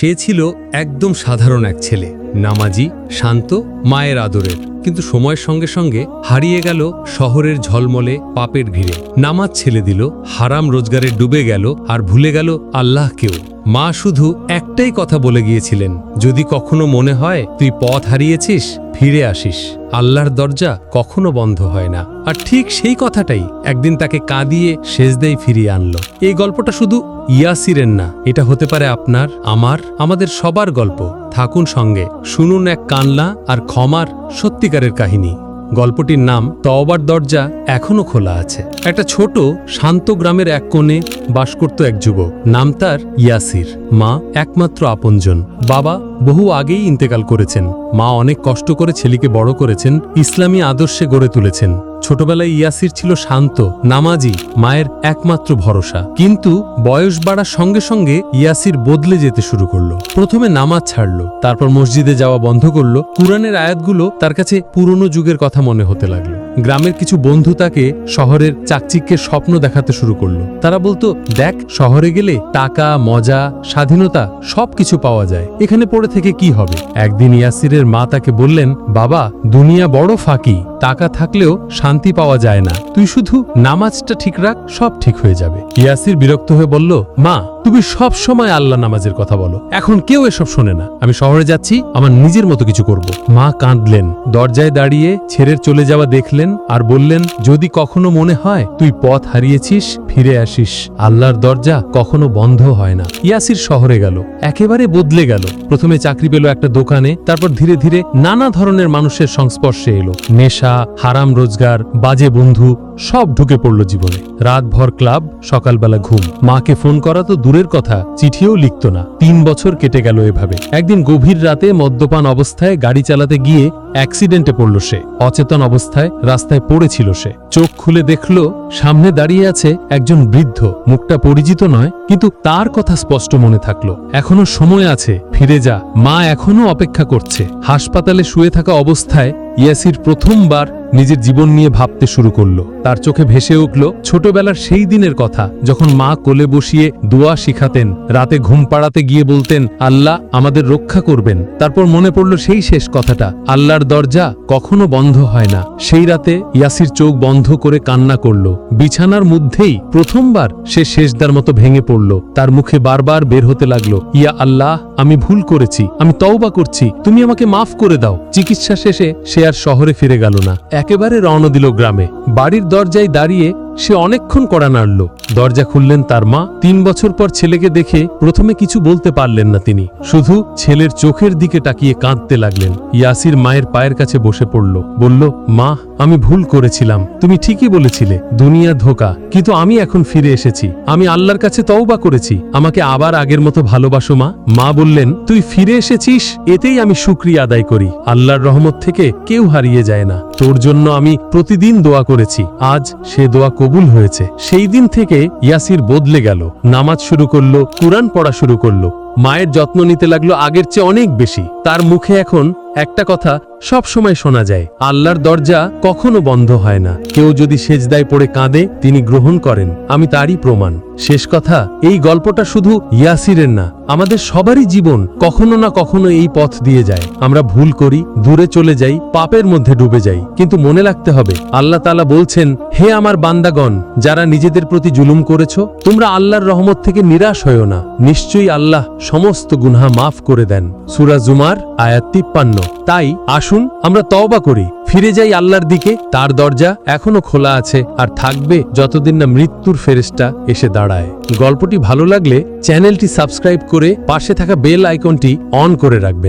সে ছিল একদম সাধারণ এক ছেলে। নামাজি, শান্ত, মায়ের আদরের। কিন্তু সময়ের সঙ্গে সঙ্গে হারিয়ে গেল শহরের ঝলমলে পাপের ভিড়ে। নামাজ ছেলে দিল, হারাম রোজগারে ডুবে গেল আর ভুলে গেল আল্লাহকেও। মা শুধু একটাই কথা বলে গিয়েছিলেন, যদি কখনো মনে হয় তুই পথ হারিয়েছিস, ফিরে আসিস। আল্লাহর দরজা কখনো বন্ধ হয় না। আর ঠিক সেই কথাটাই একদিন তাকে কাঁদিয়ে সেজদেই ফিরিয়ে আনলো। এই গল্পটা শুধু ইয়াসিরের না, এটা হতে পারে আপনার, আমার, আমাদের সবার গল্প। থাকুন সঙ্গে, শুনুন এক কান্না আর ক্ষমার সত্যিকারের কাহিনী। গল্পটির নাম তওবার দরজা এখনও খোলা আছে। একটা ছোট, শান্ত গ্রামের এক কোণে বাস করত এক যুবক। নাম তার ইয়াসির। মা একমাত্র আপনজন। বাবা বহু আগেই ইন্তেকাল করেছেন। মা অনেক কষ্ট করে ছেলেকে বড় করেছেন, ইসলামী আদর্শে গড়ে তুলেছেন। ছোটবেলায় ইয়াসির ছিল শান্ত, নামাজি, মায়ের একমাত্র ভরসা। কিন্তু বয়স বাড়ার সঙ্গে সঙ্গে ইয়াসির বদলে যেতে শুরু করল। প্রথমে নামাজ ছাড়লো, তারপর মসজিদে যাওয়া বন্ধ করল। কুরআনের আয়াতগুলো তার কাছে পুরনো যুগের কথা মনে হতে লাগল। গ্রামের কিছু বন্ধু তাকে শহরের চাকচিক্যের স্বপ্ন দেখাতে শুরু করল। তারা বলতো, দেখ, শহরে গেলে টাকা, মজা, স্বাধীনতা সবকিছু পাওয়া যায়। এখানে পড়ে থেকে কি হবে? একদিন ইয়াসিরের মা তাকে বললেন, বাবা, দুনিয়া বড় ফাঁকি। টাকা থাকলেও শান্তি পাওয়া যায় না। তুই শুধু নামাজটা ঠিক রাখ, সব ঠিক হয়ে যাবে। ইয়াসির বিরক্ত হয়ে বলল, মা, তুমি সব সময় আল্লাহ নামাজের কথা বলো। এখন কেউ এসব শোনে না। আমি শহরে যাচ্ছি, আমার নিজের মতো কিছু করব। মা কাঁদলেন। দরজায় দাঁড়িয়ে ছেড়ের চলে যাওয়া দেখলেন আর বললেন, যদি কখনো মনে হয় তুই পথ হারিয়েছিস, ফিরে আসিস। আল্লাহর দরজা কখনো বন্ধ হয় না। ইয়াসির শহরে গেল। একেবারে বদলে গেল। প্রথমে চাকরি পেল একটা দোকানে, তারপর ধীরে ধীরে নানা ধরনের মানুষের সংস্পর্শে এলো। নেশা, হারাম রোজগার, বাজে বন্ধু সব ঢুকে পড়ল জীবনে। রাতভর ক্লাব, সকালবেলা ঘুম। মাকে ফোন করা তো দূরের কথা, চিঠিও লিখত না। তিন বছর কেটে গেল এভাবে। একদিন গভীর রাতে মদ্যপান অবস্থায় গাড়ি চালাতে গিয়ে অ্যাক্সিডেন্টে পড়ল সে। অচেতন অবস্থায় রাস্তায় পড়েছিল সে। চোখ খুলে দেখল, সামনে দাঁড়িয়ে আছে একজন বৃদ্ধ। মুখটা পরিচিত নয়, কিন্তু তার কথা স্পষ্ট মনে থাকল। এখনও সময় আছে, ফিরে যা। মা এখনও অপেক্ষা করছে। হাসপাতালে শুয়ে থাকা অবস্থায় ইয়াসির প্রথমবার নিজের জীবন নিয়ে ভাবতে শুরু করল। তার চোখে ভেসে উঠল ছোটবেলার সেই দিনের কথা, যখন মা কোলে বসিয়ে দোয়া শিখাতেন, রাতে ঘুম পাড়াতে গিয়ে বলতেন, আল্লাহ আমাদের রক্ষা করবেন। তারপর মনে পড়ল সেই শেষ কথাটা, আল্লাহর দরজা কখনো বন্ধ হয় না। সেই রাতে ইয়াসির চোখ বন্ধ করে কান্না করল। বিছানার মধ্যেই প্রথমবার সে শেষদার মতো ভেঙে পড়ল। তার মুখে বারবার বের হতে লাগল, ইয়া আল্লাহ, আমি ভুল করেছি, আমি তওবা করছি, তুমি আমাকে মাফ করে দাও। চিকিৎসা শেষে সে আর শহরে ফিরে গেল না। একেবারে রওনা দিল গ্রামে। বাড়ির দরজায় দাঁড়িয়ে সে অনেকক্ষণ কড়া নাড়ল। দরজা খুললেন তার মা। তিন বছর পর ছেলেকে দেখে প্রথমে কিছু বলতে পারলেন না তিনি। শুধু ছেলের চোখের দিকে তাকিয়ে কাঁদতে লাগলেন। ইয়াসির মায়ের পায়ের কাছে বসে পড়ল। বলল, মা, আমি ভুল করেছিলাম। তুমি ঠিকই বলেছিলে, দুনিয়া ধোকা। কিন্তু আমি এখন ফিরে এসেছি। আমি আল্লাহর কাছে তওবা করেছি। আমাকে আবার আগের মতো ভালোবাসো, মা। মা বললেন, তুই ফিরে এসেছিস? এতেই আমি শুক্রিয়া আদায় করি। আল্লাহর রহমত থেকে কেউ হারিয়ে যায় না। তোর জন্য আমি প্রতিদিন দোয়া করেছি। আজ সে দোয়া কবুল হয়েছে। সেই দিন থেকে ইয়াসির বদলে গেল। নামাজ শুরু করল, কোরআন পড়া শুরু করল। মায়ের যত্ন নিতে লাগল আগের চেয়ে অনেক বেশি। তার মুখে এখন একটা কথা সব সময় শোনা যায়, আল্লাহর দরজা কখনো বন্ধ হয় না। কেউ যদি সেজদায় পড়ে কাঁদে, তিনি গ্রহণ করেন। আমি তারই প্রমাণ। শেষ কথা, এই গল্পটা শুধু ইয়াসিরের না, আমাদের সবারই জীবন কখনো না কখনো এই পথ দিয়ে যায়। আমরা ভুল করি, দূরে চলে যাই, পাপের মধ্যে ডুবে যাই। কিন্তু মনে রাখতে হবে, আল্লাহ তালা বলছেন, হে আমার বান্দাগণ, যারা নিজেদের প্রতি জুলুম করেছ, তোমরা আল্লাহর রহমত থেকে নিরাশ হয়েও না। নিশ্চয়ই আল্লাহ সমস্ত গুনহা মাফ করে দেন। সুরা জুমার আয়াত তিপ্পান্ন। তাই আসুন, আমরা তওবা করি। ফিরে যাই আল্লাহর দিকে, তার দরজা এখনও খোলা আছে আর থাকবে যতদিন না মৃত্যুর ফেরেস্টা এসে দাঁড়ায়। গল্পটি ভালো লাগলে চ্যানেলটি সাবস্ক্রাইব করে পাশে থাকা বেল আইকনটি অন করে রাখবেন।